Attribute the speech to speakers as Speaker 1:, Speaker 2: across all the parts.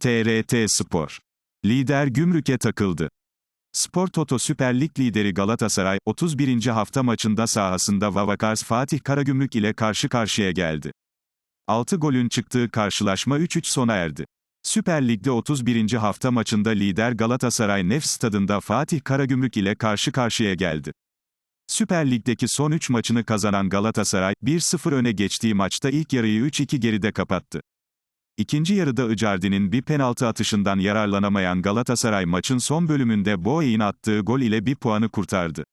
Speaker 1: TRT Spor. Lider Gümrük'e takıldı. Spor Toto Süper Lig lideri Galatasaray, 31. hafta maçında sahasında Vavakars Fatih Karagümrük ile karşı karşıya geldi. 6 golün çıktığı karşılaşma 3-3 sona erdi. Süper Lig'de 31. hafta maçında lider Galatasaray Nef stadında Fatih Karagümrük ile karşı karşıya geldi. Süper Lig'deki son 3 maçını kazanan Galatasaray, 1-0 öne geçtiği maçta ilk yarıyı 3-2 geride kapattı. İkinci yarıda Icardi'nin bir penaltı atışından yararlanamayan Galatasaray maçın son bölümünde Boey'in attığı gol ile bir puanı kurtardı.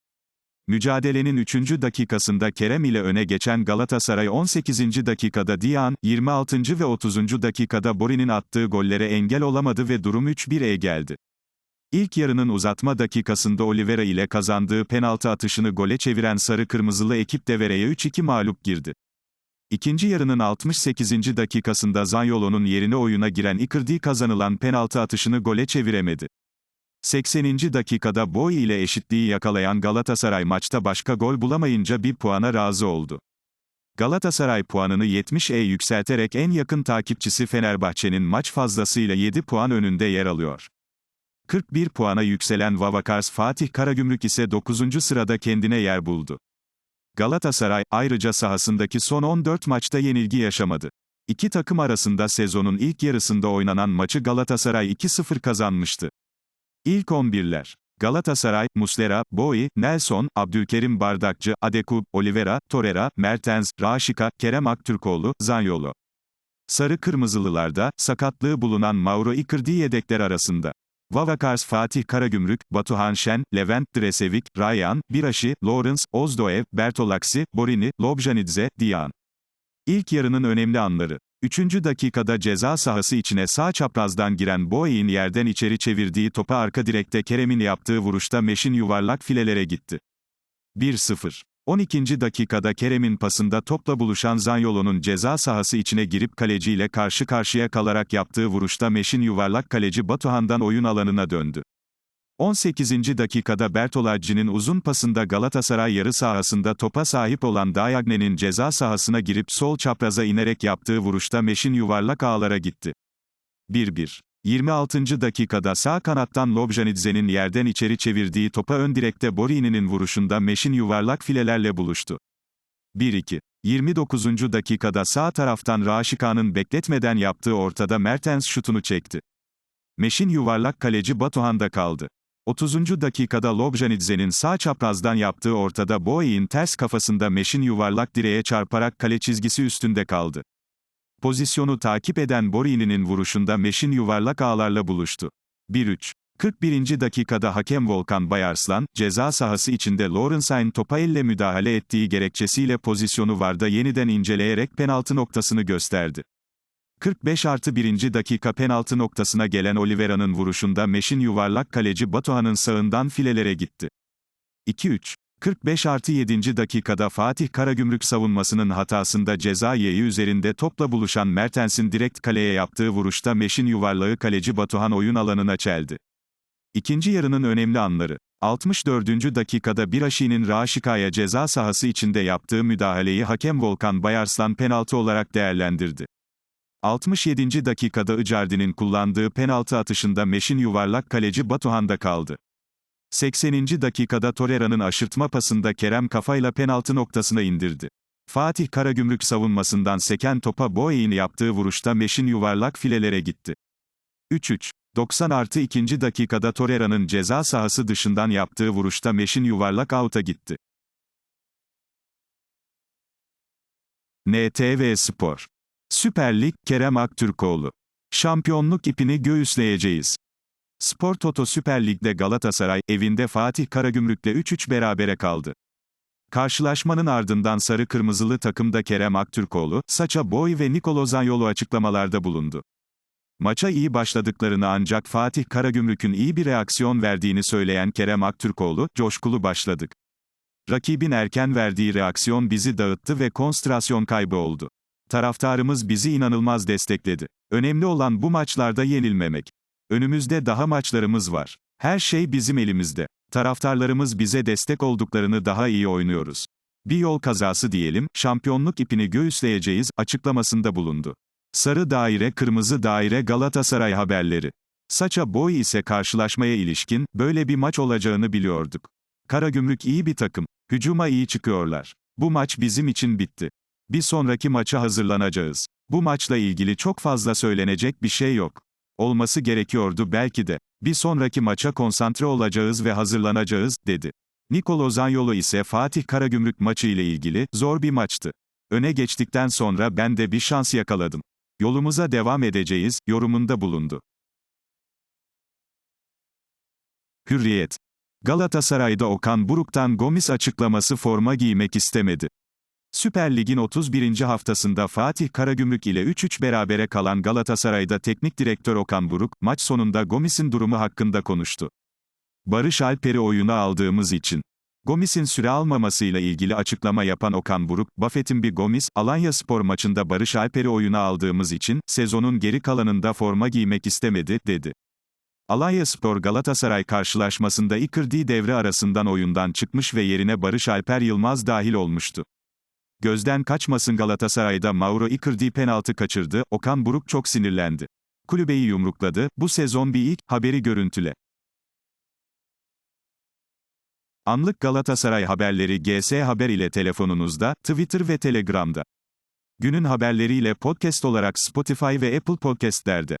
Speaker 1: Mücadelenin 3. dakikasında Kerem ile öne geçen Galatasaray 18. dakikada Dian, 26. ve 30. dakikada Bori'nin attığı gollere engel olamadı ve durum 3-1'e geldi. İlk yarının uzatma dakikasında Oliveira ile kazandığı penaltı atışını gole çeviren sarı kırmızılı ekip Devere'ye 3-2 mağlup girdi. İkinci yarının 68. dakikasında Zanyolo'nun yerine oyuna giren Icardi kazanılan penaltı atışını gole çeviremedi. 80. dakikada Boy ile eşitliği yakalayan Galatasaray maçta başka gol bulamayınca bir puana razı oldu. Galatasaray puanını 70'e yükselterek en yakın takipçisi Fenerbahçe'nin maç fazlasıyla 7 puan önünde yer alıyor. 41 puana yükselen Vavakars Fatih Karagümrük ise 9. sırada kendine yer buldu. Galatasaray, ayrıca sahasındaki son 14 maçta yenilgi yaşamadı. İki takım arasında sezonun ilk yarısında oynanan maçı Galatasaray 2-0 kazanmıştı. İlk 11'ler. Galatasaray, Muslera, Boy, Nelson, Abdülkerim Bardakçı, Adekub, Oliveira, Torreira, Mertens, Raşika, Kerem Aktürkoğlu, Zanyolo. Sarı Kırmızılılarda, sakatlığı bulunan Mauro Icardi yedekler arasında. Vavakars Fatih Karagümrük, Batuhan Şen, Levent Dresevik, Ryan, Biraşi, Lawrence, Ozdoev, Bertolaksi, Borini, Lobjanidze, Diyan. İlk yarının önemli anları. Üçüncü dakikada ceza sahası içine sağ çaprazdan giren Boey'in yerden içeri çevirdiği topa arka direkte Kerem'in yaptığı vuruşta Meş'in yuvarlak filelere gitti. 1-0. 12. dakikada Kerem'in pasında topla buluşan Zanyolo'nun ceza sahası içine girip kaleciyle karşı karşıya kalarak yaptığı vuruşta Meş'in yuvarlak kaleci Batuhan'dan oyun alanına döndü. 18. dakikada Bertolacci'nin uzun pasında Galatasaray yarı sahasında topa sahip olan Dayagne'nin ceza sahasına girip sol çapraza inerek yaptığı vuruşta Meş'in yuvarlak ağlara gitti. 1-1. 26. dakikada sağ kanattan Lobjanidze'nin yerden içeri çevirdiği topa ön direkte Borini'nin vuruşunda Meş'in yuvarlak filelerle buluştu. 1-2. 29. dakikada sağ taraftan Raşika'nın bekletmeden yaptığı ortada Mertens şutunu çekti. Meş'in yuvarlak kaleci Batuhan'da kaldı. 30. dakikada Lobjanidze'nin sağ çaprazdan yaptığı ortada Boey'in ters kafasında Meş'in yuvarlak direğe çarparak kale çizgisi üstünde kaldı. Pozisyonu takip eden Borini'nin vuruşunda Meş'in yuvarlak ağlarla buluştu. 1-3. 41. dakikada hakem Volkan Bayarslan, ceza sahası içinde Lawrence'in topa elle müdahale ettiği gerekçesiyle pozisyonu varda yeniden inceleyerek penaltı noktasını gösterdi. 45 artı 1. dakika penaltı noktasına gelen Oliveira'nın vuruşunda Meş'in yuvarlak kaleci Batuhan'ın sağından filelere gitti. 2-3. 45 artı 7. dakikada Fatih Karagümrük savunmasının hatasında ceza yeği üzerinde topla buluşan Mertens'in direkt kaleye yaptığı vuruşta Meş'in yuvarlağı kaleci Batuhan oyun alanına çeldi. İkinci yarının önemli anları. 64. dakikada Biraşi'nin Raşika'ya ceza sahası içinde yaptığı müdahaleyi hakem Volkan Bayarslan penaltı olarak değerlendirdi. 67. dakikada Icardi'nin kullandığı penaltı atışında Meş'in yuvarlak kaleci Batuhan'da kaldı. 80. dakikada Torreira'nın aşırtma pasında Kerem kafayla penaltı noktasına indirdi. Fatih Karagümrük savunmasından seken topa Boey'in yaptığı vuruşta Meş'in yuvarlak filelere gitti. 3-3. 90 artı 2. dakikada Torreira'nın ceza sahası dışından yaptığı vuruşta Meş'in yuvarlak out'a gitti. NTV Spor. Süper Lig, Kerem Aktürkoğlu. Şampiyonluk ipini göğüsleyeceğiz. Spor Toto Süper Lig'de Galatasaray, evinde Fatih Karagümrük'le 3-3 berabere kaldı. Karşılaşmanın ardından sarı kırmızılı takımda Kerem Aktürkoğlu, Saça Boy ve Nikolo Zanyolu açıklamalarda bulundu. Maça iyi başladıklarını ancak Fatih Karagümrük'ün iyi bir reaksiyon verdiğini söyleyen Kerem Aktürkoğlu, coşkulu başladık. Rakibin erken verdiği reaksiyon bizi dağıttı ve konsantrasyon kaybı oldu. Taraftarımız bizi inanılmaz destekledi. Önemli olan bu maçlarda yenilmemek. Önümüzde daha maçlarımız var. Her şey bizim elimizde. Taraftarlarımız bize destek olduklarını daha iyi oynuyoruz. Bir yol kazası diyelim, şampiyonluk ipini göğüsleyeceğiz, açıklamasında bulundu. Sarı daire kırmızı daire Galatasaray haberleri. Saça Boy ise karşılaşmaya ilişkin, böyle bir maç olacağını biliyorduk. Karagümrük iyi bir takım. Hücuma iyi çıkıyorlar. Bu maç bizim için bitti. Bir sonraki maça hazırlanacağız. Bu maçla ilgili çok fazla söylenecek bir şey yok. Olması gerekiyordu belki de. Bir sonraki maça konsantre olacağız ve hazırlanacağız, dedi. Nikolo Zanyolo ise Fatih Karagümrük maçı ile ilgili, zor bir maçtı. Öne geçtikten sonra ben de bir şans yakaladım. Yolumuza devam edeceğiz, yorumunda bulundu. Hürriyet. Galatasaray'da Okan Buruk'tan Gomis açıklaması forma giymek istemedi. Süper Lig'in 31. haftasında Fatih Karagümrük ile 3-3 berabere kalan Galatasaray'da teknik direktör Okan Buruk, maç sonunda Gomis'in durumu hakkında konuştu. Barış Alper'i oyuna aldığımız için. Gomis'in süre almamasıyla ilgili açıklama yapan Okan Buruk, Buffett'in bir Gomis, Alanya Spor maçında Barış Alper'i oyuna aldığımız için, sezonun geri kalanında forma giymek istemedi, dedi. Alanya Spor Galatasaray karşılaşmasında Icardi devre arasından oyundan çıkmış ve yerine Barış Alper Yılmaz dahil olmuştu. Gözden kaçmasın Galatasaray'da Mauro Icardi penaltı kaçırdı, Okan Buruk çok sinirlendi. Kulübeyi yumrukladı, bu sezon bir ilk, haberi görüntüle. Anlık Galatasaray haberleri GS Haber ile telefonunuzda, Twitter ve Telegram'da. Günün haberleriyle podcast olarak Spotify ve Apple Podcast'lerde.